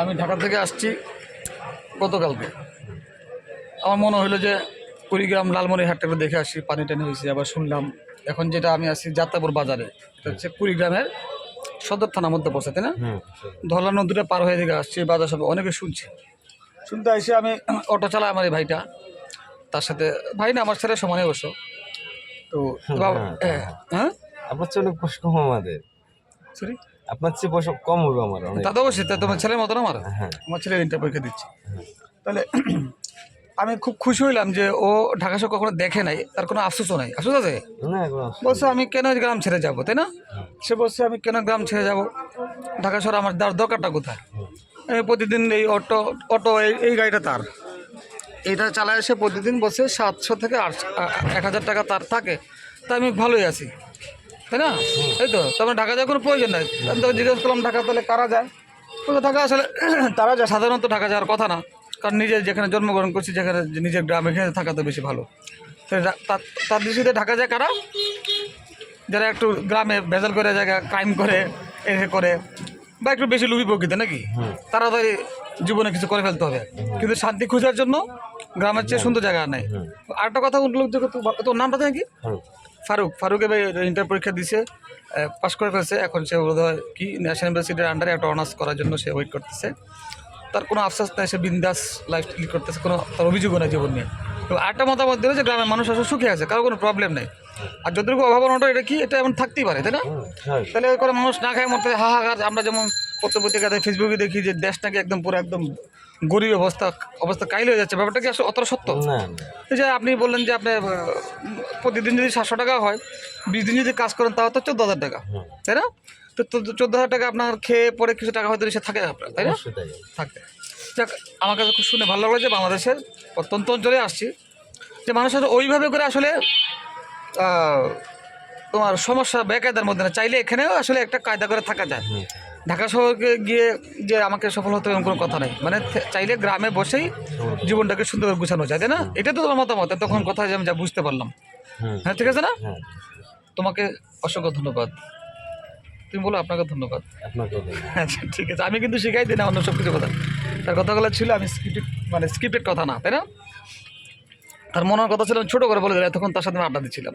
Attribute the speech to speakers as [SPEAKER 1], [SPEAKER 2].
[SPEAKER 1] আমি ঢাকা থেকে আসছি গতকালকে। আমার মনে হলো যে কুড়িগ্রাম লালমনিরহাটটা একটু দেখে আসি পানি টানি হয়েছে আবার শুনলাম এখন যেটা আমি আছি যাত্রাপুর বাজারে এটা হচ্ছে কুড়িগ্রামের সদর থানার মধ্যে পড়ছে তাই না? ধলা নদীটা পার হয়ে দিকে আসছি বাজার সব অনেকে শুনছি। শুনতে এসে আমি অটো চালাই আমার এই ভাইটা তার সাথে ভাই না আমার ছেলে সমানে বসো তো হ্যাঁ হ্যাঁ
[SPEAKER 2] আপনার চেয়ে অনেক বয়স আমাদের।
[SPEAKER 1] সরি
[SPEAKER 2] আপনার চেয়ে বয়স কম হবে আমার অনেক।
[SPEAKER 1] তা তো অবশ্যই তা তোমার ছেলের মতন আমার?
[SPEAKER 2] হ্যাঁ।
[SPEAKER 1] আমার ছেলের ইন্টার পরীক্ষা দিচ্ছি। তাহলে আমি খুব খুশি হইলাম যে ও ঢাকা শহর কখনো দেখে নাই তার কোনো আফসোসও নাই। আফসোস আছে?
[SPEAKER 2] না
[SPEAKER 1] বলছে আমি কেন গ্রাম ছেড়ে যাব তাই না? সে বলছে আমি কেন গ্রাম ছেড়ে যাব? ঢাকা শহর আমার দেওয়ার দরকারটা কোথায়? এই প্রতিদিন এই অটো অটো এই এই গাড়িটা তার। এইটা চালায় এসে প্রতিদিন বসে সাতশো থেকে আটশো এক হাজার টাকা তার থাকে। তা আমি ভালোই আছি। তাই না? এই তো তারপরে ঢাকা যাওয়ার কোনো প্রয়োজন নাই। আমি তো জিজ্ঞেস করলাম ঢাকা তাহলে কারা যায়? ঢাকা আসলে তারা যায় সাধারণত ঢাকা যাওয়ার কথা না। কারণ নিজে যেখানে জন্মগ্রহণ করছি যেখানে নিজের গ্রাম এখানে থাকা তো বেশি ভালো। তার- দৃষ্টিতে ঢাকা যায় কারা? যারা একটু গ্রামে ভেজাল করে জায়গা ক্রাইম করে এ করে বা একটু বেশি লুবি প্রকৃতি নাকি? তারা তো জীবনে কিছু করে ফেলতে হবে। কিন্তু শান্তি খোঁজার জন্য গ্রামের চেয়ে সুন্দর জায়গা নাই। আরেকটা কথা উল্লেখযোগ্য তো- তোর নামটা জানি কি
[SPEAKER 2] হুম।
[SPEAKER 1] ফারুক ফারুক এবার ইন্টার পরীক্ষা দিছে পাশ করে ফেলছে। এখন সে বোধ হয় কি ন্যাশনাল ইউনিভার্সিটির আন্ডারে একটা অনার্স করার জন্য সে ওয়েট করতেছে। তার কোনো আফসাস নাই, সে বিন্দাস লাইফ লিড করতেছে, কোনো তার অভিযোগও নাই জীবন নিয়ে। তো আরেকটা মতামত দিল যে গ্রামের মানুষ আসলে সুখে আছে, কারও কোনো প্রবলেম নেই। আর যতটুকু অভাব অভাবনাটা এটা কি? এটা এমন থাকতেই পারে তাই না?
[SPEAKER 2] হ্যাঁ।
[SPEAKER 1] তাহলে করে মানুষ না খায় মরতে হাহাকার। আমরা যেমন পত্রপত্রিকাতে ফেসবুকে দেখি যে দেশ নাকি একদম পুরো একদম গরিব অবস্থা অবস্থা কাইল হয়ে যাচ্ছে। ব্যাপারটা কি আসলে অতটা সত্য? এই যে আপনি বললেন যে আপনি প্রতিদিন যদি সাতশো টাকা হয় বিশ দিন যদি কাজ করেন তাও তো চোদ্দ হাজার টাকা তাই না? তো চোদ্দ হাজার টাকা আপনার খেয়ে পরে কিছু টাকা হয়তো সে থাকে আপনার তাই না? থাকে। যাক আমার কাছে খুব শুনে ভালো লাগল যে বাংলাদেশের প্রত্যন্ত অঞ্চলে আসছি। যে মানুষ আসলে ওইভাবে করে আসলে তোমার সমস্যা বেকায়দার মধ্যে না চাইলে এখানেও আসলে একটা কায়দা করে থাকা যায় ঢাকা শহরকে গিয়ে যে আমাকে সফল হতে হবে কোনো কথা নেই মানে চাইলে গ্রামে বসেই জীবনটাকে সুন্দর করে গুছানো যায় তাই না এটা তো তোমার মতামত তখন কথা যে আমি যা বুঝতে পারলাম হ্যাঁ ঠিক আছে না
[SPEAKER 2] হ্যাঁ
[SPEAKER 1] তোমাকে অসংখ্য ধন্যবাদ তুমি বলো আপনাকে ধন্যবাদ আচ্ছা ঠিক আছে আমি কিন্তু শিখাই দিই না অন্য সব কিছু কথা তার কথাগুলো ছিল আমি স্ক্রিপ্টেড মানে স্ক্রিপ্টেড কথা না তাই না তার মনের কথা ছিল ছোট করে বলে তখন তার সাথে আমি আড্ডা দিচ্ছিলাম।